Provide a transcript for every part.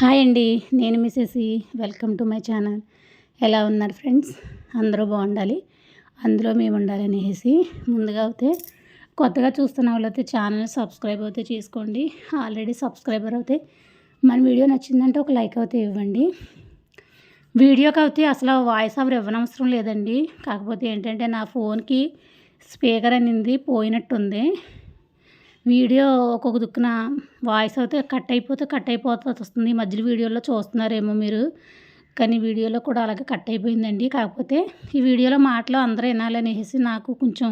Hi అండి నేను మిసేసి వెల్కమ్ టు మై ఛానల్. ఎలా ఉన్నారు ఫ్రెండ్స్? అందరూ బాగుండాలి. అందులో మేము ఉండాలి అనేసి ముందుగా అయితే కొత్తగా చూస్తున్న వాళ్ళైతే ఛానల్ సబ్స్క్రైబ్ అయితే చేసుకోండి. ఆల్రెడీ సబ్స్క్రైబర్ అయితే మన వీడియో నచ్చిందంటే ఒక లైక్ అయితే ఇవ్వండి. వీడియోకి అయితే అసలు వాయిస్ ఓవర్ ఇవ్వనవసరం లేదండి. కాకపోతే ఏంటంటే నా ఫోన్కి స్పీకర్ అనింది పోయినట్టుంది. వీడియో ఒక్కొక్క దుక్కున వాయిస్ అయితే కట్ అయిపోతే కట్ అయిపోతూ వస్తుంది. మధ్యలో వీడియోలో చూస్తున్నారేమో మీరు. కానీ వీడియోలో కూడా అలాగే కట్ అయిపోయిందండి. కాకపోతే ఈ వీడియోలో మాటలు అందరూ వినాలనేసి నాకు కొంచెం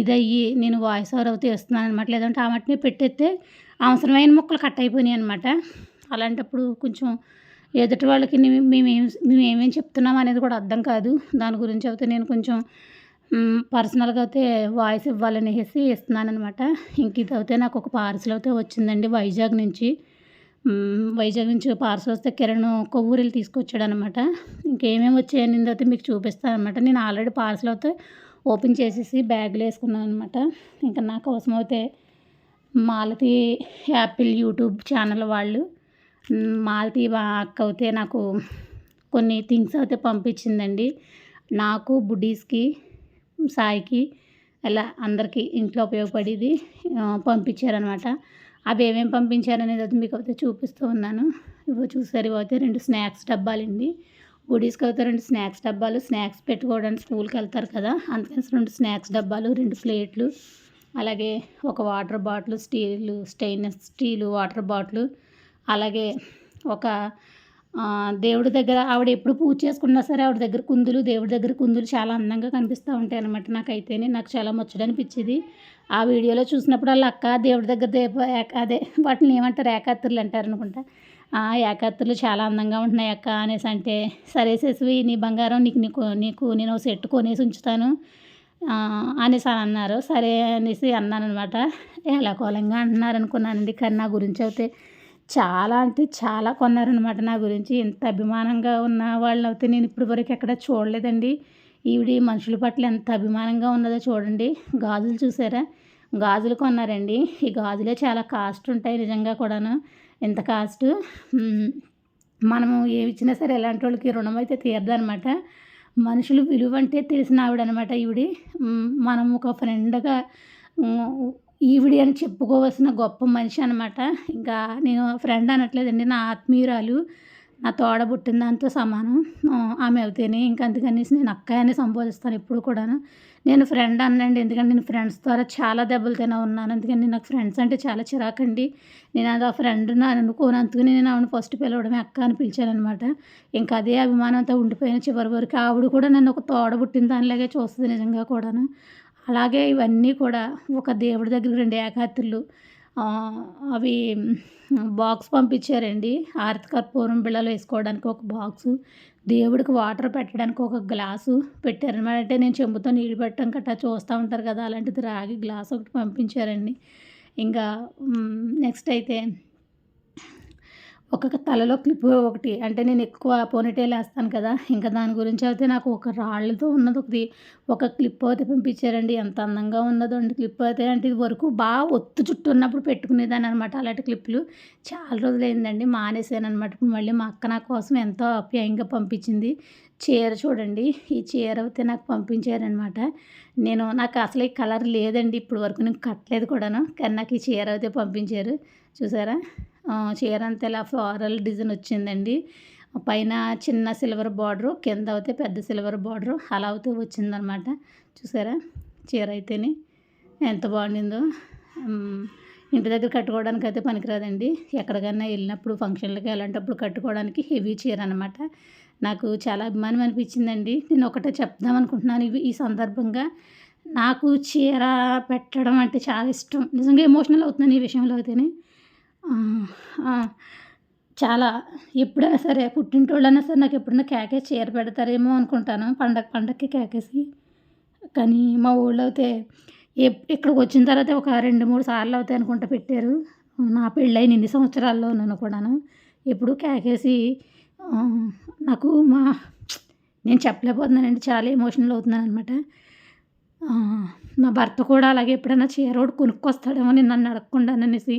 ఇదయ్యి నేను వాయిస్ ఓవర్ అయితే వేస్తున్నాను అనమాట లేదంటే ఆ మట్టిని పెట్టేస్తే అవసరమైన ముక్కలు కట్ అయిపోయినాయి అనమాట అలాంటప్పుడు కొంచెం ఎదుటి వాళ్ళకి మేమేం మేమేమేం చెప్తున్నాం అనేది కూడా అర్థం కాదు. దాని గురించి అయితే నేను కొంచెం పర్సనల్గా అయితే వాయిస్ ఇవ్వాలనేసి ఇస్తున్నాను అనమాట ఇంక ఇది అయితే నాకు ఒక పార్సల్ అయితే వచ్చిందండి వైజాగ్ నుంచి. వైజాగ్ నుంచి పార్సల్ వస్తే కిరణ్ కొవ్వూరిలు తీసుకొచ్చాడు అనమాట ఇంకేమేమి వచ్చాయని అయితే మీకు చూపిస్తాను అనమాట నేను ఆల్రెడీ పార్సల్ అయితే ఓపెన్ చేసేసి బ్యాగ్లో వేసుకున్నాను అనమాట ఇంకా నా కోసం అయితే మాలతి యాపిల్ యూట్యూబ్ ఛానల్ వాళ్ళు మాలతి అక్క అయితే నాకు కొన్ని థింగ్స్ అయితే పంపించిందండి. నాకు బుడ్డీస్కి సాయికి అలా అందరికీ ఇంట్లో ఉపయోగపడేది పంపించారనమాట. అవి ఏమేమి పంపించారనేది అయితే మీకు అయితే చూపిస్తూ ఉన్నాను. ఇవి చూసారు ఇవైతే రెండు స్నాక్స్ డబ్బాలండి. గుడీస్కి అయితే రెండు స్నాక్స్ డబ్బాలు స్నాక్స్ పెట్టుకోవడానికి స్కూల్కి వెళ్తారు కదా అందుకని రెండు స్నాక్స్ డబ్బాలు రెండు ప్లేట్లు అలాగే ఒక water bottle steel stainless steel water bottle అలాగే ఒక దేవుడి దగ్గర ఆవిడ ఎప్పుడు పూజ చేసుకున్నా సరే ఆవిడ దగ్గర కుందులు దేవుడి దగ్గర కుందులు చాలా అందంగా కనిపిస్తూ ఉంటాయి అనమాట నాకైతేనే. నాకు చాలా ముచ్చటనిపించింది ఆ వీడియోలో చూసినప్పుడు వాళ్ళ అక్క దేవుడి దగ్గర దేప అదే వాటిని ఏమంటారు? ఏకాత్రులు అంటారు అనుకుంటా. ఆ ఏకాత్రులు చాలా అందంగా ఉంటున్నాయి అక్క అనేసి అంటే సరే శశివి నీ బంగారం నీకు నీకు నీకు నేను సెట్ కొనేసి ఉంచుతాను అనేసి అని అన్నారు. సరే అనేసి అన్నాను అనమాట ఎలా కోలంగా అంటున్నారు అనుకున్నానండి. కానీ నా గురించి అయితే చాలా అంటే చాలా కొన్నారనమాట నా గురించి. ఇంత అభిమానంగా ఉన్న వాళ్ళు అయితే నేను ఇప్పటి వరకు ఎక్కడ చూడలేదండి. ఈవిడ మనుషుల పట్ల ఎంత అభిమానంగా ఉన్నదో చూడండి. గాజులు చూసారా? గాజులు కొన్నారండి. ఈ గాజులే చాలా కాస్ట్ ఉంటాయి నిజంగా కూడాను. ఎంత కాస్ట్? మనము ఏమి ఇచ్చినా సరే ఎలాంటి వాళ్ళకి రుణం అయితే తీరదనమాట మనుషులు విలువ అంటే తెలిసిన ఆవిడ అనమాట ఈవిడి మనం ఒక ఫ్రెండ్గా ఈవిడి అని చెప్పుకోవాల్సిన గొప్ప మనిషి అనమాట ఇంకా నేను ఫ్రెండ్ అనట్లేదండి. నా ఆత్మీయురాలు. నా తోడ పుట్టిన దాంతో సమానం. ఆమె అవుతేనే ఇంకా అందుకనేసి నేను అక్కయ్య అని సంబోధిస్తాను ఎప్పుడు కూడాను. నేను ఫ్రెండ్ అన్నండి. ఎందుకంటే నేను ఫ్రెండ్స్ ద్వారా చాలా దెబ్బలు తిన ఉన్నాను. అందుకని నాకు ఫ్రెండ్స్ అంటే చాలా చిరాకండి. నేను అది ఆ ఫ్రెండ్ నా అనుకోనందుకు నేను ఆవిడ ఫస్ట్ పిలవడమే అక్క అని పిలిచాను అనమాట ఇంకా అదే అభిమానంతో ఉండిపోయిన చివరి వరకు ఆవిడ కూడా నన్ను ఒక తోడ పుట్టిన దానిలాగే చూస్తుంది నిజంగా కూడాను. అలాగే ఇవన్నీ కూడా ఒక దేవుడి దగ్గర రెండు ఏకాత్రులు అవి బాక్స్ పంపించారండి. ఆరతి కర్పూరం బిళ్ళలు వేసుకోవడానికి ఒక బాక్సు దేవుడికి వాటర్ పెట్టడానికి ఒక గ్లాసు పెట్టారనమాట అంటే నేను చెంబుతో నీళ్ళు పెట్టడం గట్టా చూస్తూ ఉంటారు కదా అలాంటిది రాగి గ్లాస్ ఒకటి పంపించారండి. ఇంకా నెక్స్ట్ అయితే ఒక్కొక్క తలలో క్లిప్ ఒకటి. అంటే నేను ఎక్కువ పోనీటైల్ వేస్తాను కదా ఇంకా దాని గురించి అయితే నాకు ఒక రాళ్ళతో ఉన్నది ఒకటి. ఒక క్లిప్ అయితే పంపించారండి. ఎంత అందంగా ఉన్నదో అండి క్లిప్ అయితే. అంటే ఇది వరకు బాగా ఒత్తు చుట్టూ ఉన్నప్పుడు పెట్టుకునేదాన్ని అనమాట అలాంటి క్లిప్లు చాలా రోజులు అయిందండి మానేసాను అనమాట ఇప్పుడు మళ్ళీ మా అక్క నా కోసం ఎంతో అప్యాయంగా పంపించింది. చీర చూడండి ఈ చీర అయితే నాకు పంపించారనమాట నేను నాకు అసలు ఈ కలర్ లేదండి ఇప్పుడు వరకు నేను కట్టలేదు కూడాను. కానీ నాకు ఈ చీర అయితే పంపించారు. చూసారా? చీర అంతా ఇలా ఫ్లోరల్ డిజైన్ వచ్చిందండి. పైన చిన్న సిల్వర్ బార్డరు కింద అయితే పెద్ద సిల్వర్ బార్డరు అలా అయితే వచ్చిందనమాట. చూసారా? చీర అయితేనే ఎంత బాగుండిందో. ఇంటి దగ్గర కట్టుకోవడానికి అయితే పనికిరాదండి. ఎక్కడికైనా వెళ్ళినప్పుడు ఫంక్షన్లకి వెళ్ళేటప్పుడు కట్టుకోవడానికి హెవీ చీర అనమాట. నాకు చాలా అభిమానం అనిపించిందండి. నేను ఒకటే చెప్దాం అనుకుంటున్నాను. ఇవి ఈ సందర్భంగా నాకు చీర పెట్టడం అంటే చాలా ఇష్టం. నిజంగా ఎమోషనల్ అవుతున్నాను ఈ విషయంలో అయితేనే. చాలా ఎప్పుడైనా సరే పుట్టింటోళ్ళైనా సరే నాకు ఎప్పుడైనా కేకేసి చీర పెడతారేమో అనుకుంటాను పండగ పండగకి కేకేసి. కానీ మా ఊళ్ళో అయితే ఇక్కడికి వచ్చిన తర్వాత ఒక రెండు మూడు సార్లు అవుతాయి అనుకుంటా పెట్టారు. నా పెళ్ళైన ఇన్ని సంవత్సరాల్లో నన్ను కూడాను. ఎప్పుడు కేకేసి నాకు మా నేను చెప్పలేకపోతున్నానండి చాలా ఎమోషనల్ అవుతున్నాను అనమాట నా భర్త కూడా అలాగే ఎప్పుడైనా చీర ఒకటి కొనుక్కొస్తాడేమో నేను నన్ను అడగకుండా అనేసి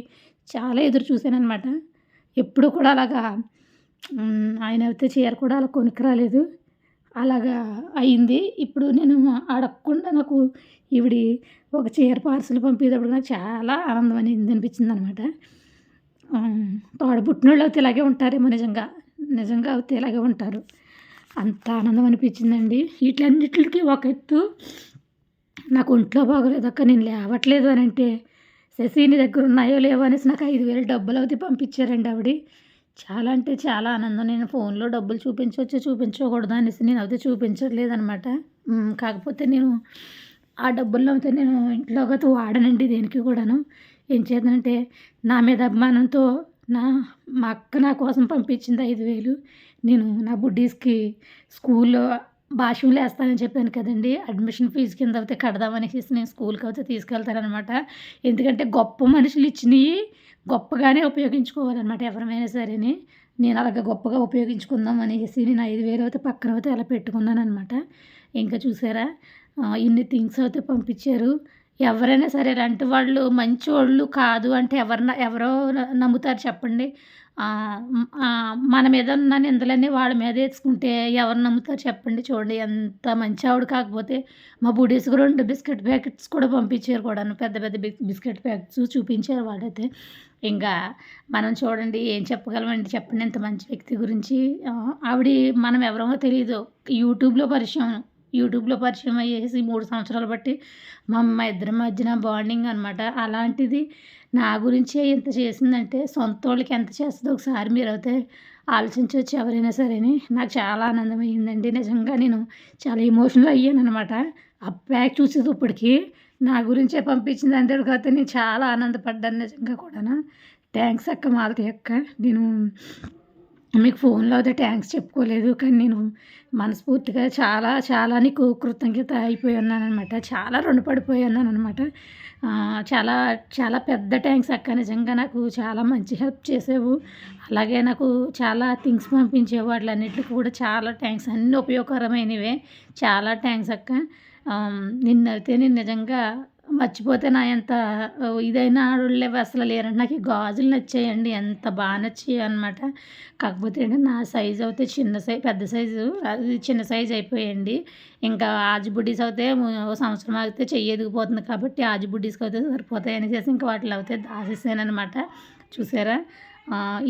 చాలా ఎదురు చూశానమాట అనమాట ఎప్పుడు కూడా అలాగా ఆయన అయితే చీర కూడా అలా కొనుక్కు రాలేదు. అలాగా అయింది. ఇప్పుడు నేను అడగకుండా నాకు ఈవిడి ఒక చీర పార్సల్ పంపేటప్పుడు నాకు చాలా ఆనందం అనేది అనిపించింది అనమాట తోడబుట్టినోళ్ళు అయితే ఇలాగే ఉంటారేమో నిజంగా. నిజంగా అయితే ఇలాగే ఉంటారు. అంత ఆనందం అనిపించిందండి. వీటిలన్నిటికి ఒక ఎత్తు. నాకు ఒంట్లో బాగోలేదక్క నేను లేవట్లేదు అని అంటే శశిని దగ్గర ఉన్నాయో లేవో అనేసి నాకు ఐదు వేలు డబ్బులు అయితే పంపించారండి ఆవిడ. చాలా అంటే చాలా ఆనందం. నేను ఫోన్లో డబ్బులు చూపించవచ్చు చూపించకూడదు అనేసి నేను అయితే చూపించట్లేదు అనమాట కాకపోతే నేను ఆ డబ్బుల్లో అయితే నేను ఇంట్లో అయితే వాడనండి దేనికి కూడాను. ఏం చేద్దానంటే నా మీద అభిమానంతో నా మా అక్క నా కోసం పంపించింది ఐదు వేలు. నేను నా బుడ్డీస్కి స్కూల్లో భాష్యం వేస్తానని చెప్పాను కదండి. అడ్మిషన్ ఫీజు కింద అయితే కడదామనేసి నేను స్కూల్కి అయితే తీసుకెళ్తానమాట ఎందుకంటే గొప్ప మనుషులు ఇచ్చినవి గొప్పగానే ఉపయోగించుకోవాలన్నమాట ఎవరమైనా సరేని. నేను అలాగ గొప్పగా ఉపయోగించుకుందాం అనేసి నేను ఐదు వేలు అయితే పక్కన అయితే అలా పెట్టుకున్నాను అనమాట ఇంకా చూసారా? ఇన్ని థింగ్స్ అయితే పంపించారు. ఎవరైనా సరే రెంట్ వాళ్ళు మంచోళ్ళు కాదు అంటే ఎవరిన ఎవరో నమ్ముతారు చెప్పండి. మన మీద ఉన్న నిందలన్నీ వాళ్ళ మీద వేసుకుంటే ఎవరు నమ్ముతారు చెప్పండి చూడండి. ఎంత మంచి ఆవిడ కాకపోతే మా బుడీస్కి రెండు బిస్కెట్ ప్యాకెట్స్ కూడా పంపించారు కూడా పెద్ద పెద్ద బిస్కెట్ ప్యాకెట్స్ చూపించారు వాడైతే ఇంకా మనం చూడండి ఏం చెప్పగలమండి చెప్పండి. ఇంత మంచి వ్యక్తి గురించి. ఆవిడ మనం ఎవరో తెలియదు యూట్యూబ్లో పరిచయం యూట్యూబ్లో పరిచయం అయ్యేసి మూడు సంవత్సరాలు బట్టి మా అమ్మ ఇద్దరి మధ్యన బాండింగ్ అనమాట అలాంటిది నా గురించే ఎంత చేసిందంటే సొంత వాళ్ళకి ఎంత చేస్తుందో ఒకసారి మీరు అయితే ఆలోచించవచ్చు ఎవరైనా సరేని నాకు చాలా ఆనందం అయ్యిందండి నిజంగా నేను చాలా ఎమోషనల్ అయ్యాను అనమాట ఆ ప్యాక్ ఇప్పటికీ నా గురించే పంపించింది అంటే కాకపోతే నేను చాలా ఆనందపడ్డాను నిజంగా కూడా థ్యాంక్స్ అక్క మాలతి అక్క. నేను మీకు ఫోన్లో అయితే థ్యాంక్స్ చెప్పుకోలేదు. కానీ నేను మనస్ఫూర్తిగా చాలా చాలా నీకు కృతజ్ఞత అయిపోయి ఉన్నాను అనమాట చాలా రుణపడిపోయి ఉన్నాను అనమాట చాలా చాలా పెద్ద థ్యాంక్స్ అక్క. నిజంగా నాకు చాలా మంచి హెల్ప్ చేసేవు. అలాగే నాకు చాలా థింగ్స్ పంపించేవు. వాటిలన్నిటికి కూడా చాలా థ్యాంక్స్ అన్నీ ఉపయోగకరమైనవే. చాలా థ్యాంక్స్ అక్క. నిన్నైతే నేను నిజంగా మర్చిపోతే నా ఎంత ఇదైన ఆడోళ్ళే అసలు లేరండి. నాకు ఈ గాజులు నచ్చాయండి ఎంత బాగా నచ్చాయి అనమాట కాకపోతే నా సైజు అయితే చిన్న సైజ్ పెద్ద సైజు అది చిన్న సైజు అయిపోయాయండి ఇంకా ఆజుబుడ్డీస్ అయితే సంవత్సరం అయితే చెయ్యి ఎదిగిపోతుంది కాబట్టి ఆజుబుడ్డీస్కి అయితే సరిపోతాయి అనేసి ఇంకా వాటిలో అయితే దాసేసాను అనమాట చూసారా?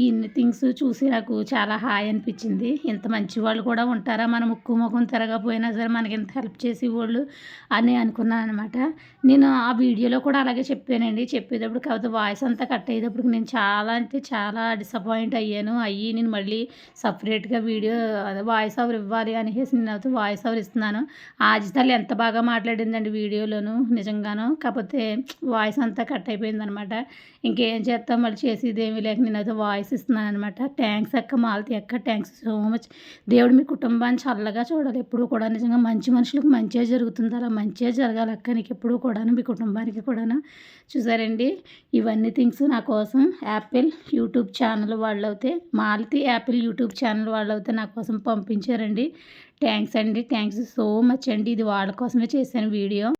ఇన్ని థింగ్స్ చూసి నాకు చాలా హాయ్ అనిపించింది. ఇంత మంచి వాళ్ళు కూడా ఉంటారా? మన ముక్కు ముఖం తిరగపోయినా సరే మనకి ఇంత హెల్ప్ చేసి వాళ్ళు అని అనుకున్నాను అనమాట నేను ఆ వీడియోలో కూడా అలాగే చెప్పానండి. చెప్పేటప్పుడు కాకపోతే వాయిస్ అంతా కట్ అయ్యేటప్పుడు నేను చాలా అంటే చాలా డిసప్పాయింట్ అయ్యాను. అయ్యి నేను మళ్ళీ సపరేట్గా వీడియో వాయిస్ ఓవర్ ఇవ్వాలి అనేసి నేను అయితే వాయిస్ ఓవర్ ఇస్తున్నాను. ఆజితల్లి ఎంత బాగా మాట్లాడిందండి వీడియోలోను నిజంగాను. కాకపోతే వాయిస్ అంతా కట్ అయిపోయింది అనమాట ఇంకేం చేస్తాం? మళ్ళీ చేసేది ఏమీ లేక నేను వాయిస్ ఇస్తున్నాను అనమాట థ్యాంక్స్ అక్క మాలతి అక్క థ్యాంక్స్ సో మచ్ దేవుడు మీ కుటుంబాన్ని చల్లగా చూడాలి. ఎప్పుడు కూడా నిజంగా మంచి మనుషులకు మంచిగా జరుగుతుంది అలా మంచిగా జరగాలి అక్క. నీకు ఎప్పుడు కూడాను మీ కుటుంబానికి కూడాను. చూసారండి? ఇవన్నీ థింగ్స్ నా కోసం యాపిల్ యూట్యూబ్ ఛానల్ వాళ్ళు అయితే మాలతి యాపిల్ యూట్యూబ్ ఛానల్ వాళ్ళు అయితే నా కోసం పంపించారండి. థ్యాంక్స్ అండి. థ్యాంక్స్ సో మచ్ అండి. ఇది వాళ్ళ కోసమే చేశాను వీడియో.